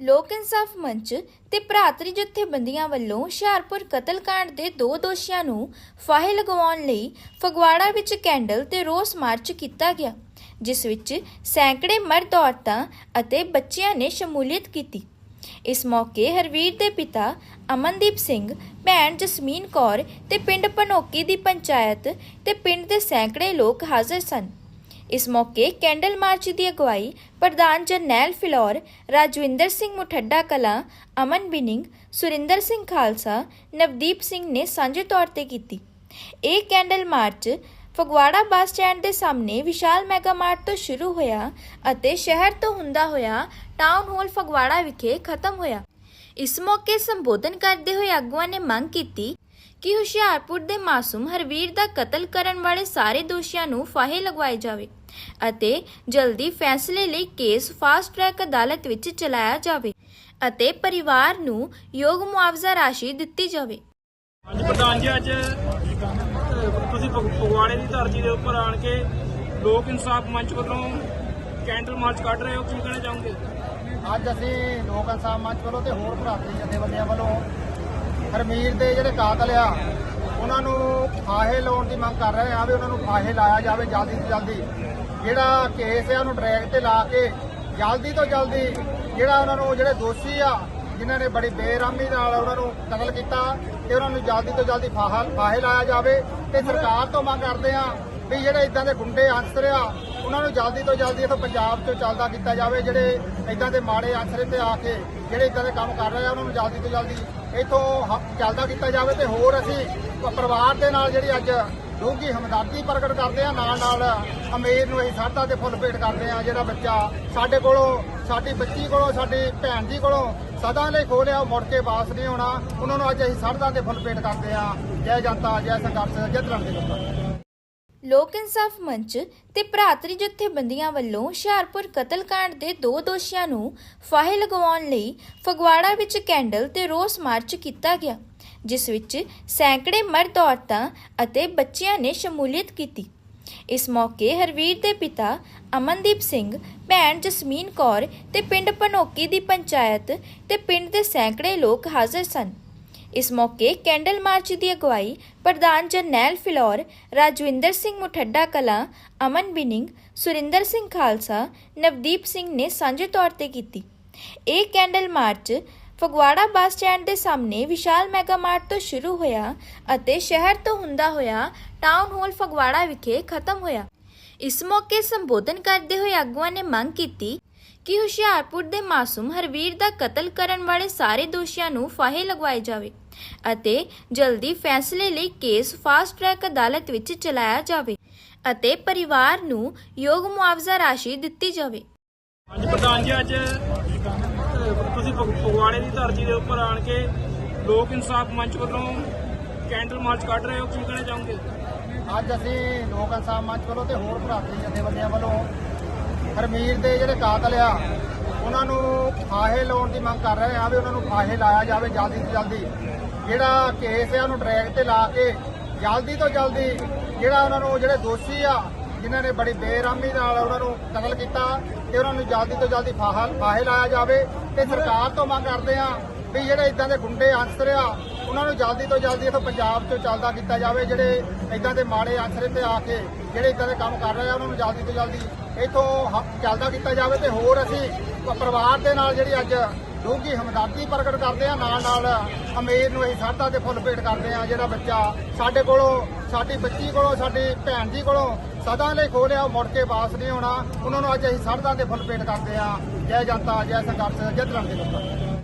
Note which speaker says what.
Speaker 1: ਲੋਕ ਇਨਸਾਫ ਮੰਚ ਤੇ ਭਰਾਤਰੀ ਜਥੇਬੰਦੀਆਂ ਵੱਲੋਂ ਹੁਸ਼ਿਆਰਪੁਰ ਕਤਲकांड ਦੇ ਦੋ ਦੋਸ਼ੀਆਂ ਨੂੰ ਫਾਹੇ ਲਗਵਾਉਣ ਲਈ ਫਗਵਾੜਾ ਵਿੱਚ ਕੈਂਡਲ ਤੇ ਰੋਸ ਮਾਰਚ ਕੀਤਾ ਗਿਆ, ਜਿਸ ਵਿੱਚ ਸੈਂਕੜੇ ਮਰਦ ਔਰਤਾਂ ਅਤੇ ਬੱਚਿਆਂ ਨੇ ਸ਼ਮੂਲੀਅਤ ਕੀਤੀ। ਇਸ ਮੌਕੇ ਹਰਵੀਰ ਦੇ ਪਿਤਾ ਅਮਨਦੀਪ ਸਿੰਘ, ਭੈਣ ਜਸਮੀਨ ਕੌਰ ਤੇ ਪਿੰਡ ਪਨੋਕੀ ਦੀ ਪੰਚਾਇਤ ਤੇ ਪਿੰਡ ਦੇ ਸੈਂਕੜੇ ਲੋਕ ਹਾਜ਼ਰ ਸਨ। ਇਸ ਮੌਕੇ ਕੈਂਡਲ ਮਾਰਚ ਦੀ ਅਗਵਾਈ ਪ੍ਰਧਾਨ ਜਰਨੈਲ ਫਿਲੌਰ, ਰਾਜਵਿੰਦਰ ਸਿੰਘ ਮੁਠੱਡਾ ਕਲਾਂ, ਅਮਨ ਬਿਨਿੰਗ, ਸੁਰਿੰਦਰ ਸਿੰਘ ਖਾਲਸਾ, ਨਵਦੀਪ ਸਿੰਘ ਨੇ ਸਾਂਝੇ ਤੌਰ ਤੇ ਕੀਤੀ। ਇਹ candle march Phagwara bus stand ਦੇ ਸਾਹਮਣੇ ਵਿਸ਼ਾਲ ਮੈਗਾ ਮਾਰਟ ਤੋਂ ਸ਼ੁਰੂ ਹੋਇਆ ਅਤੇ ਸ਼ਹਿਰ ਤੋਂ ਹੁੰਦਾ ਹੋਇਆ ਟਾਊਨ ਹਾਲ ਫਗਵਾੜਾ ਵਿਖੇ ਖਤਮ ਹੋਇਆ। ਇਸ ਮੌਕੇ ਸੰਬੋਧਨ ਕਰਦੇ ਹੋਏ ਆਗੂਆਂ ਨੇ ਮੰਗ ਕੀਤੀ ਕਿ ਹੁਸ਼ਿਆਰਪੁਰ ਦੇ ਮਾਸੂਮ ਹਰਵੀਰ ਦਾ ਕਤਲ ਕਰਨ ਵਾਲੇ ਸਾਰੇ ਦੋਸ਼ੀਆਂ ਨੂੰ ਫਾਹੇ ਲਗਵਾਏ ਜਾਵੇ ਅਤੇ ਜਲਦੀ ਫੈਸਲੇ ਲਈ ਕੇਸ ਫਾਸਟ ਟਰੈਕ ਅਦਾਲਤ ਵਿੱਚ ਚਲਾਇਆ ਜਾਵੇ ਅਤੇ ਪਰਿਵਾਰ ਨੂੰ ਯੋਗ ਮੁਆਵਜ਼ਾ ਰਾਸ਼ੀ ਦਿੱਤੀ ਜਾਵੇ।
Speaker 2: ਹਾਂਜੀ ਪ੍ਰਧਾਨ ਜੀ ਅੱਜ ਤੁਸੀਂ ਦੀ ਧਰਤੀ ਦੇ ਉੱਪਰ ਆਣ ਕੇ ਲੋਕ ਇਨਸਾਫ ਮੰਚ ਵੱਲੋਂ ਕੈਂਡਲ ਮਾਰਚ ਕੱਢ ਰਹੇ ਹੋ ਕੀ ਕਹਿਣਾ ਚਾਹੋਗੇ?
Speaker 3: ਅੱਜ ਅਸੀਂ ਲੋਕ ਇਨਸਾਫ ਮੰਚ ਵੱਲੋਂ ਤੇ ਹੋਰ ਭਰਾਤਰੀ ਜਥੇਬੰਦੀਆਂ ਵੱਲੋਂ ਹਰਮੀਰ ਦੇ ਜਿਹੜੇ ਕਾਤਲ ਆ, ਉਹਨਾਂ ਨੂੰ ਫਾਹੇ ਲਾਉਣ ਦੀ ਮੰਗ ਕਰ ਰਹੇ ਆ ਵੀ ਉਹਨਾਂ ਨੂੰ ਫਾਹੇ ਲਾਇਆ ਜਾਵੇ ਜਲਦੀ ਤੋਂ ਜਲਦੀ। ਜਿਹੜਾ ਕੇਸ ਆ ਉਹਨੂੰ ਡਰੈਗ ਤੇ ਲਾ ਕੇ ਜਲਦੀ ਤੋਂ ਜਲਦੀ ਜਿਹੜਾ ਉਹਨਾਂ ਨੂੰ ਜਿਹੜੇ ਦੋਸ਼ੀ ਆ, ਜਿਨ੍ਹਾਂ ਨੇ ਬੜੀ ਬੇਰਹਿਮੀ ਨਾਲ ਉਹਨਾਂ ਨੂੰ ਕਤਲ ਕੀਤਾ ਤੇ ਉਹਨਾਂ ਨੂੰ ਜਲਦੀ ਤੋਂ ਜਲਦੀ ਫਾਹਾ, ਫਾਹੇ ਲਾਇਆ ਜਾਵੇ ਤੇ ਸਰਕਾਰ ਤੋਂ ਮੰਗ ਕਰਦੇ ਆ ਵੀ ਜਿਹੜੇ ਇਦਾਂ ਦੇ ਗੁੰਡੇ ਅਨਸਰ ਆ, ਉਹਨਾਂ ਨੂੰ ਜਲਦੀ ਤੋਂ ਜਲਦੀ ਇਥੋਂ ਪੰਜਾਬ ਤੋਂ ਚੱਲਦਾ ਕੀਤਾ ਜਾਵੇ, ਜਿਹੜੇ ਇਦਾਂ ਦੇ ਮਾੜੇ ਅਨਸਰ ਤੇ ਆ ਕੇ ਜਿਹੜੇ ਇਦਾਂ ਦੇ ਕੰਮ ਕਰ ਰਹੇ ਆ, ਉਹਨਾਂ ਨੂੰ ਜਲਦੀ ਤੋਂ ਜਲਦੀ ਇਥੋਂ ਚੱਲਦਾ ਕੀਤਾ ਜਾਵੇ ਤੇ ਹੋਰ ਅਸੀਂ ਪਰਿਵਾਰ ਦੇ ਨਾਲ ਜਿਹੜੀ ਅੱਜ ਡੂੰਘੀ ਹਮਦਰਦੀ ਪ੍ਰਗਟ ਕਰਦੇ ਆ, ਨਾਲ ਨਾਲ ਅਮੀਰ ਨੂੰ ਅਸੀਂ ਸਰਦਾ ਤੇ ਫੁੱਲ ਭੇਟ ਕਰਦੇ ਆ, ਜਿਹੜਾ ਬੱਚਾ ਸਾਡੇ ਕੋਲੋਂ, ਸਾਡੀ ਬੱਚੀ ਕੋਲੋਂ, ਸਾਡੀ ਭੈਣ ਜੀ ਕੋਲੋਂ ਸਦਾ ਲਈ ਖੋਲਿਆ ਉਹ ਮੁੜ ਕੇ ਵਾਪਸ ਨਹੀਂ ਆਉਣਾ। ਉਹਨਾਂ ਨੂੰ ਅੱਜ ਅਸੀਂ ਸਰਦਾ ਤੇ ਫੁੱਲ ਭੇਟ ਕਰਦੇ ਆ। ਜੈ ਜਨਤਾ, ਜੈ ਸੰਘਰਸ਼, ਜੈ ਧਰਮ ਦੇ ਲੋਕਾਂ
Speaker 1: ਲੋਕ ਇਨਸਾਫ ਮੰਚ ਤੇ ਭਰਾਤਰੀ ਜਥੇਬੰਦੀਆਂ ਵੱਲੋਂ ਹੁਸ਼ਿਆਰਪੁਰ ਕਤਲकांड ਦੇ ਦੋ ਦੋਸ਼ੀਆਂ ਨੂੰ ਫਾਹੇ ਲਗਵਾਉਣ ਲਈ ਫਗਵਾੜਾ ਵਿੱਚ ਕੈਂਡਲ ਤੇ ਰੋਸ ਮਾਰਚ ਕੀਤਾ ਗਿਆ, ਜਿਸ ਵਿੱਚ ਸੈਂਕੜੇ ਮਰਦ ਔਰਤਾਂ ਅਤੇ ਬੱਚਿਆਂ ਨੇ ਸ਼ਮੂਲੀਅਤ ਕੀਤੀ। ਇਸ ਮੌਕੇ ਹਰਵੀਰ ਦੇ ਪਿਤਾ ਅਮਨਦੀਪ ਸਿੰਘ, ਭੈਣ ਜਸਮੀਨ ਕੌਰ ਤੇ ਪਿੰਡ ਪਨੋਕੀ ਦੀ ਪੰਚਾਇਤ ਤੇ ਪਿੰਡ ਦੇ ਸੈਂਕੜੇ ਲੋਕ ਹਾਜ਼ਰ ਸਨ। ਇਸ ਮੌਕੇ ਕੈਂਡਲ ਮਾਰਚ ਦੀ ਅਗਵਾਈ ਪ੍ਰਧਾਨ ਜਰਨੈਲ ਫਿਲੌਰ, ਰਾਜਵਿੰਦਰ ਸਿੰਘ ਮੁਠੱਡਾ ਕਲਾਂ, ਅਮਨ ਬਿਨਿੰਗ, ਸੁਰਿੰਦਰ ਸਿੰਘ ਖਾਲਸਾ, ਨਵਦੀਪ ਸਿੰਘ ਨੇ ਸਾਂਝੇ ਤੌਰ ਤੇ ਕੀਤੀ। ਇਹ candle march Phagwara bus stand ਦੇ ਸਾਹਮਣੇ ਵਿਸ਼ਾਲ ਮੈਗਾ ਮਾਰਟ ਤੋਂ ਸ਼ੁਰੂ ਹੋਇਆ ਅਤੇ ਸ਼ਹਿਰ ਤੋਂ ਹੁੰਦਾ ਹੋਇਆ ਟਾਊਨ ਹਾਲ ਫਗਵਾੜਾ ਵਿਖੇ ਖਤਮ ਹੋਇਆ। ਇਸ ਮੌਕੇ ਸੰਬੋਧਨ ਕਰਦੇ ਹੋਏ ਆਗੂਆਂ ਨੇ ਮੰਗ ਕੀਤੀ ਕਿ ਹੁਸ਼ਿਆਰਪੁਰ ਦੇ ਮਾਸੂਮ ਹਰਵੀਰ ਦਾ ਕਤਲ ਕਰਨ ਵਾਲੇ ਸਾਰੇ ਦੋਸ਼ੀਆਂ ਨੂੰ ਫਾਹੇ ਲਗਵਾਏ ਜਾਵੇ ਅਤੇ ਜਲਦੀ ਫੈਸਲੇ ਲਈ ਕੇਸ ਫਾਸਟ ਟਰੈਕ ਅਦਾਲਤ ਵਿੱਚ ਚਲਾਇਆ ਜਾਵੇ ਅਤੇ ਪਰਿਵਾਰ ਨੂੰ ਯੋਗ ਮੁਆਵਜ਼ਾ ਰਾਸ਼ੀ ਦਿੱਤੀ ਜਾਵੇ।
Speaker 2: ਹਾਂਜੀ ਪ੍ਰਧਾਨ ਜੀ ਅੱਜ ਤੁਸੀਂ ਫਗ- ਫਗਵਾੜੇ ਦੀ ਧਰਤੀ ਦੇ ਉੱਪਰ ਆਣ ਕੇ ਲੋਕ ਇਨਸਾਫ ਮੰਚ ਵੱਲੋਂ ਕੈਂਡਲ ਮਾਰਚ ਕੱਢ ਰਹੇ ਹੋ ਕੀ ਕਹਿਣਾ ਚਾਹੋਗੇ?
Speaker 3: ਅੱਜ ਅਸੀਂ ਲੋਕ ਇਨਸਾਫ ਮੰਚ ਵੱਲੋਂ ਤੇ ਹੋਰ ਭਰਾਤਰੀ ਜਥੇਬੰਦੀਆਂ ਵੱਲੋਂ ਹਰਮੀਰ ਦੇ ਜਿਹੜੇ ਕਾਤਲ ਆ, ਉਹਨਾਂ ਨੂੰ ਫਾਹੇ ਲਾਉਣ ਦੀ ਮੰਗ ਕਰ ਰਹੇ ਆ ਵੀ ਉਹਨਾਂ ਨੂੰ ਫਾਹੇ ਲਾਇਆ ਜਾਵੇ ਜਲਦੀ ਤੋਂ ਜਲਦੀ। ਜਿਹੜਾ ਕੇਸ ਆ ਉਹਨੂੰ ਟਰੈਕ ਤੇ ਲਾ ਕੇ ਜਲਦੀ ਤੋਂ ਜਲਦੀ ਜਿਹੜਾ ਉਹਨਾਂ ਨੂੰ ਜਿਹੜੇ ਦੋਸ਼ੀ ਆ, ਜਿਨ੍ਹਾਂ ਨੇ ਬੜੀ ਬੇਰਹਿਮੀ ਨਾਲ ਉਹਨਾਂ ਨੂੰ ਕਤਲ ਕੀਤਾ ਤੇ ਉਹਨਾਂ ਨੂੰ ਜਲਦੀ ਤੋਂ ਜਲਦੀ ਫਾਹਾ, ਫਾਹੇ ਲਾਇਆ ਜਾਵੇ ਤੇ ਸਰਕਾਰ ਤੋਂ ਮੰਗ ਕਰਦੇ ਆ ਵੀ ਜਿਹੜੇ ਇਦਾਂ ਦੇ ਗੁੰਡੇ ਅੰਸਰ ਆ ਉਹਨਾਂ ਨੂੰ ਜਲਦੀ ਤੋਂ ਜਲਦੀ ਇੱਥੋਂ ਪੰਜਾਬ ਤੋਂ ਚੱਲਦਾ ਕੀਤਾ ਜਾਵੇ, ਜਿਹੜੇ ਇਦਾਂ ਦੇ ਮਾੜੇ ਅੰਸਰ ਤੇ ਆ ਕੇ ਜਿਹੜੇ ਇਦਾਂ ਦੇ ਕੰਮ ਕਰ ਰਹੇ ਆ, ਉਹਨਾਂ ਨੂੰ ਜਲਦੀ ਤੋਂ ਜਲਦੀ ਇਥੋਂ ਚੱਲਦਾ ਕੀਤਾ ਜਾਵੇ ਤੇ ਹੋਰ ਅਸੀਂ ਪਰਿਵਾਰ ਦੇ ਨਾਲ ਜਿਹੜੀ ਅੱਜ ਡੂੰਘੀ ਹਮਦਰਦੀ ਪ੍ਰਗਟ ਕਰਦੇ ਆ, ਨਾਲ ਨਾਲ ਅਮੀਰ ਨੂੰ ਅਸੀਂ ਸਰਦਾ ਤੇ ਫੁੱਲ ਭੇਟ ਕਰਦੇ ਆ, ਜਿਹੜਾ ਬੱਚਾ ਸਾਡੇ ਕੋਲੋਂ, ਸਾਡੀ ਬੱਚੀ ਕੋਲੋਂ, ਸਾਡੀ ਭੈਣ ਜੀ ਕੋਲੋਂ ਸਦਾ ਲਈ ਖੋਲਿਆ ਉਹ ਮੁੜ ਕੇ ਵਾਪਸ ਨਹੀਂ ਆਉਣਾ। ਉਹਨਾਂ ਨੂੰ ਅੱਜ ਅਸੀਂ ਸਰਦਾ ਤੇ ਫੁੱਲ ਭੇਟ ਕਰਦੇ ਆ। ਜੈ ਜਨਤਾ, ਜੈ ਸੰਘਰਸ਼, ਜੈ ਧਰਮ ਦੇ ਲੋਕਾਂ